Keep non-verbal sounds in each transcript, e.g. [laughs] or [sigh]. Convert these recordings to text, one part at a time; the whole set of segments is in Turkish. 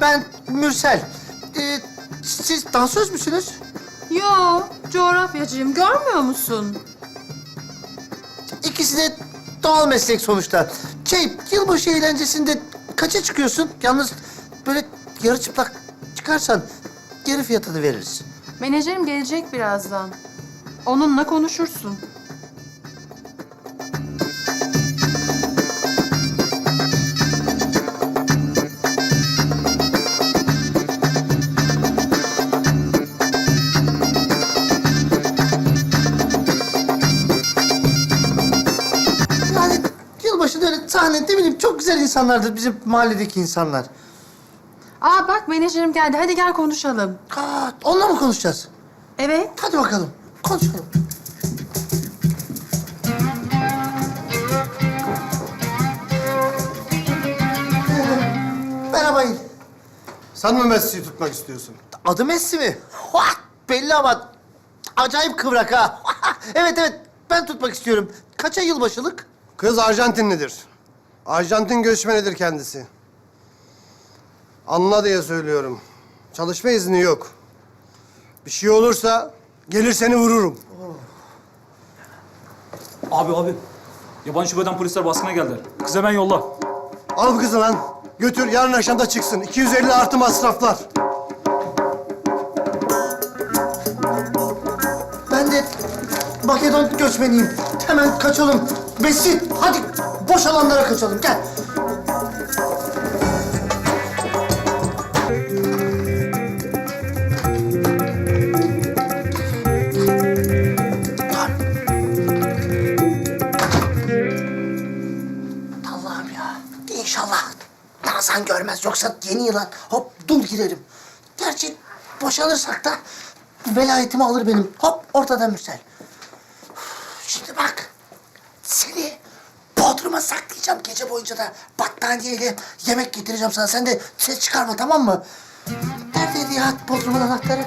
ben Mürsel. Ee, siz dansöz müsünüz? Yo, coğrafyacıyım. Görmüyor musun? İkisi de doğal meslek sonuçta. Şey, yılbaşı eğlencesinde kaça çıkıyorsun? Yalnız böyle yarı çıplak çıkarsan geri fiyatını veririz. Menajerim gelecek birazdan. Onunla konuşursun. Bileyim çok güzel insanlardır bizim mahalledeki insanlar. Aa bak menajerim geldi. Hadi gel konuşalım. Aa, onunla mı konuşacağız? Evet. Hadi bakalım, konuşalım. Merhaba. Sen mi Messi'yi tutmak istiyorsun? Adı Messi mi? What? Belli ama acayip kıvrak ha. [laughs] evet evet, ben tutmak istiyorum. Kaça yılbaşılık? Kız Arjantinlidir. Arjantin göçmenidir kendisi. Anla diye söylüyorum. Çalışma izni yok. Bir şey olursa gelir seni vururum. Abi abi. Yabancı şubeden polisler baskına geldiler. Kız hemen yolla. Al bu kızı lan. Götür yarın akşam da çıksın. 250 artı masraflar. Ben de Makedon göçmeniyim. Hemen kaçalım. Messi, hadi boş alanlara kaçalım. Gel. Allah'ım ya. İnşallah Nazan görmez. Yoksa yeni yılan hop dur girerim. Gerçi boşanırsak da velayetimi alır benim. Hop ortada Mürsel. Şimdi bak. Seni Saklayacağım gece boyunca da battaniyeyle yemek getireceğim sana. Sen de ses çıkarma tamam mı? Neredeydi ya Bodrum'un anahtarı?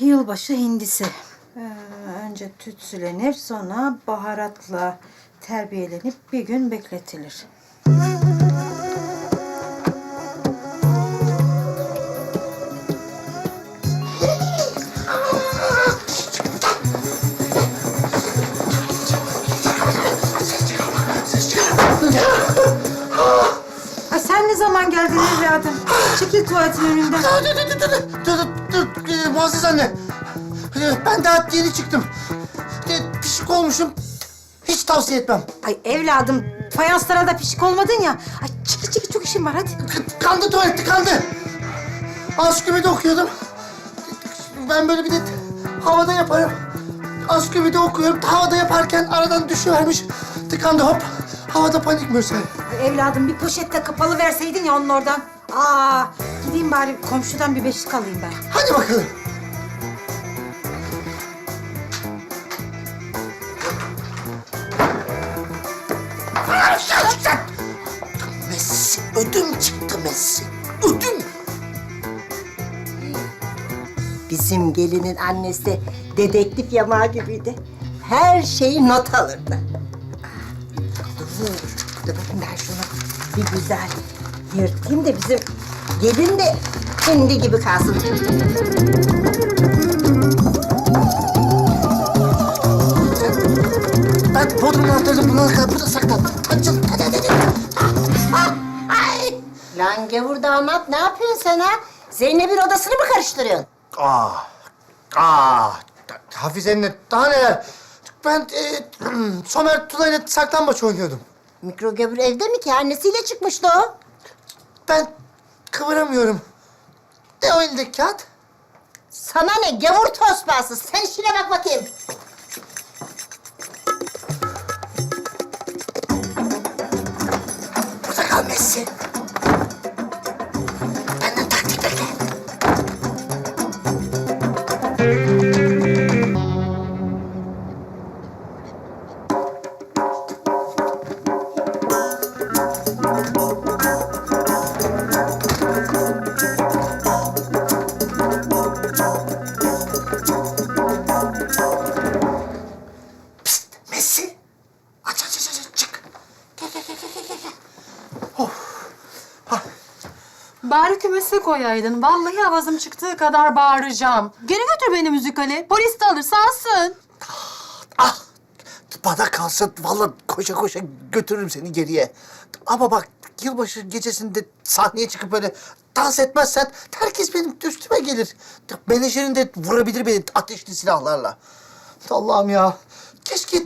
Yılbaşı hindisi. Ee, önce tütsülenir, sonra baharatla terbiyelenip bir gün bekletilir. Zaman geldin evladım? Çekil tuvaletin önünden. Dur dur dur dur dur dur dur Muazzez anne. Ee, Ben daha yeni çıktım. Ee, Pişik olmuşum. Hiç tavsiye etmem. Ay evladım, fayanslara da pişik olmadın ya. Ay çekil çekil çok işim var hadi. K- Kandı tuvalette kandı. Ansiklopedi okuyordum. Ben böyle bir de havada yaparım. Ansiklopedi okuyorum. Havada yaparken aradan düşüvermiş. Tıkandı hop. Havada panik Mürsel. Evladım bir poşette kapalı verseydin ya onun oradan. Aa, gideyim bari komşudan bir beşik alayım ben. Hadi bakalım. Messi, ödüm çıktı Messi. Ödüm. Bizim gelinin annesi dedektif yamağı gibiydi. Her şeyi not alırdı. Dur, dur bakayım ben şunu bir güzel yırtayım da bizim gelin de kendi gibi kalsın. Ben Bodrum'un anahtarını bulana kadar burada saklan. Hadi hadi hadi. hadi. Ay! Lan gavur damat ne yapıyorsun sen ha? Zeynep'in odasını mı karıştırıyorsun? Aa, aa. Hafize'nin daha neler? Ben e, [clears throat] Somer Tula ile saklambaç oynuyordum. Mikro gavur evde mi ki? Annesiyle çıkmıştı o. Ben kıvıramıyorum. Ne o elindeki kağıt? Sana ne gavur tosbağası? Sen işine bak bakayım. Burada kal Messi. Benden taktik bekle. Servise koyaydın. Vallahi avazım çıktığı kadar bağıracağım. Geri götür beni müzikale. Polis de alırsa alsın. Ah! Bana kalsa vallahi koşa koşa götürürüm seni geriye. Ama bak yılbaşı gecesinde sahneye çıkıp böyle dans etmezsen herkes benim üstüme gelir. Menajerin de vurabilir beni ateşli silahlarla. Allah'ım ya. Keşke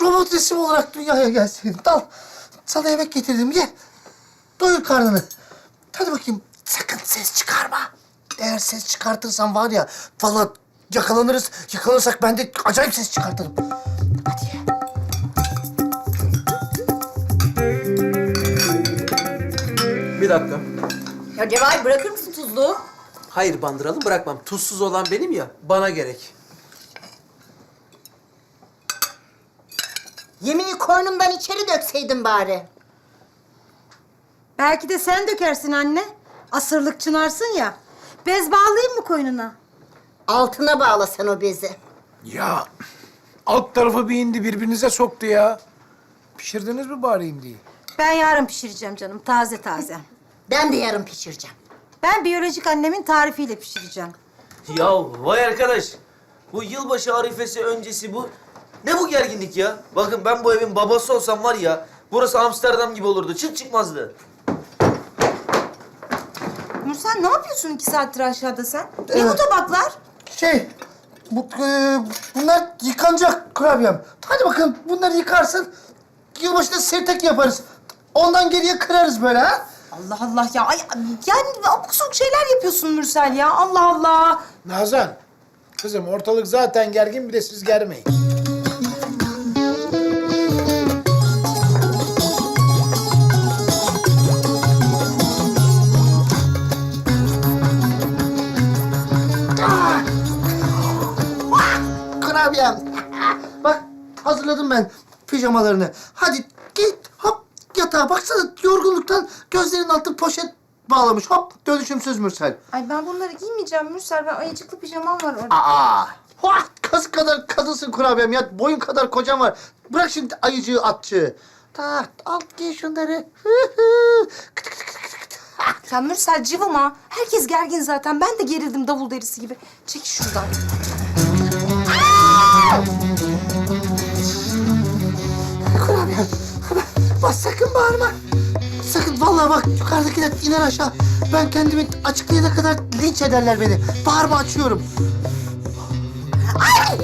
robot resim olarak dünyaya gelseydin. Al. Sana yemek getirdim. Ye. Doyur karnını. Hadi bakayım. Sakın ses çıkarma. Eğer ses çıkartırsan var ya, vallahi yakalanırız. Yakalanırsak ben de acayip ses çıkartırım. Hadi. Bir dakika. Ya Cevahir bırakır mısın tuzluğu? Hayır bandıralım bırakmam. Tuzsuz olan benim ya. Bana gerek. Yemeği koynumdan içeri dökseydin bari. Belki de sen dökersin anne. Asırlık çınarsın ya. Bez bağlayayım mı koynuna? Altına bağla sen o bezi. Ya alt tarafı bir indi birbirinize soktu ya. Pişirdiniz mi bari indiği? Ben yarın pişireceğim canım, taze taze. Ben de yarın pişireceğim. Ben biyolojik annemin tarifiyle pişireceğim. Ya vay arkadaş. Bu yılbaşı arifesi öncesi bu. Ne bu gerginlik ya? Bakın ben bu evin babası olsam var ya... Burası Amsterdam gibi olurdu. Çık çıkmazdı. Nursel ne yapıyorsun iki saattir aşağıda sen? Ne bu tabaklar? Şey, bu, e, bunlar yıkanacak kurabiyem. Hadi bakalım bunları yıkarsın. Yılbaşında sirtek yaparız. Ondan geriye kırarız böyle ha. Allah Allah ya. Ay, yani abuk sabuk şeyler yapıyorsun Nursel ya. Allah Allah. Nazan, kızım ortalık zaten gergin bir de siz germeyin. Kurabiyem. Bak hazırladım ben pijamalarını. Hadi git hop yatağa baksana yorgunluktan gözlerinin altı poşet bağlamış. Hop dönüşümsüz Mürsel. Ay ben bunları giymeyeceğim Mürsel. Ben ayıcıklı pijamam var orada. Aa! Vah! Kız kadar kadınsın kurabiyem ya. Boyun kadar kocan var. Bırak şimdi ayıcığı atçığı. Tak, al giy şunları. Hı hı. Kıt kıt kıt kıt kıt. Ya Mürsel cıvıma. Herkes gergin zaten. Ben de gerildim davul derisi gibi. Çek şuradan. Sakın bağırma. Sakın vallahi bak yukarıdakiler iner aşağı. Ben kendimi açıklayana kadar linç ederler beni. Bağırma açıyorum. Ay!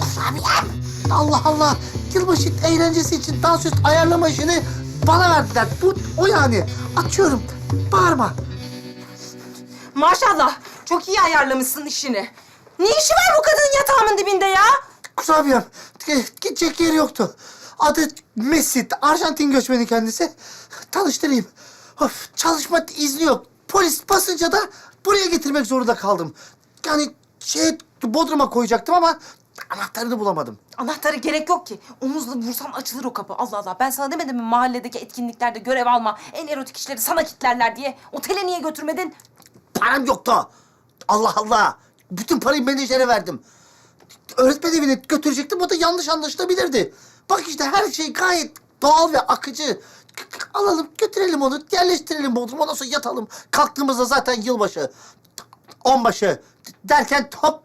Kurabiyem. Allah Allah. Yılbaşı eğlencesi için dansöz ayarlama işini bana verdiler. Bu o yani. Açıyorum. Bağırma. Maşallah. Çok iyi ayarlamışsın işini. Ne işi var bu kadının yatağımın dibinde ya? Kurabiyem. Gidecek yeri yoktu. Adı Messi. Arjantin göçmeni kendisi. Tanıştırayım. Of, çalışma izni yok. Polis basınca da buraya getirmek zorunda kaldım. Yani şey Bodrum'a koyacaktım ama anahtarını bulamadım. Anahtarı gerek yok ki. Omuzla vursam açılır o kapı. Allah Allah. Ben sana demedim mi mahalledeki etkinliklerde görev alma, en erotik işleri sana kitlerler diye. Otele niye götürmedin? Param yoktu. Allah Allah. Bütün parayı menajere verdim. Öğretmen evine götürecektim. O da yanlış anlaşılabilirdi. Bak işte her şey gayet doğal ve akıcı. Alalım, götürelim onu, yerleştirelim Bodrum'a. Ondan sonra yatalım. Kalktığımızda zaten yılbaşı, onbaşı derken top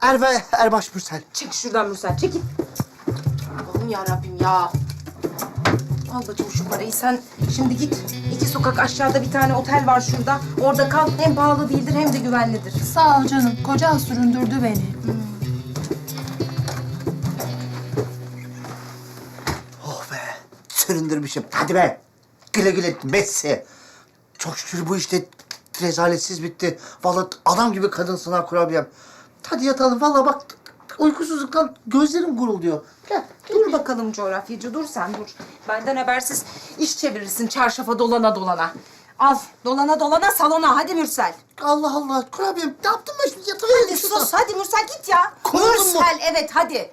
er ve erbaş Mürsel. Çek şuradan Mürsel, çekil. Allah'ım yarabbim ya. Al bakayım şu parayı. Sen şimdi git. iki sokak aşağıda bir tane otel var şurada. Orada kal. Hem pahalı değildir hem de güvenlidir. Sağ ol canım. Kocan süründürdü beni. Süründürmüşüm. Hadi be, güle güle Messi. Çok şükür bu işte rezaletsiz bitti. Vallahi adam gibi kadınsın ha kurabiyem. Hadi yatalım. Vallahi bak uykusuzluktan gözlerim gurulduyor. Gel. Dur bakalım coğrafyacı, dur sen dur. Benden habersiz iş çevirirsin çarşafa dolana dolana. Al, dolana dolana salona. Hadi Mürsel. Allah Allah. Kurabiyem ne yaptın ben şimdi yatıverdim Hadi sus, hadi Mürsel git ya. Kovuldun mu? Mürsel, evet hadi.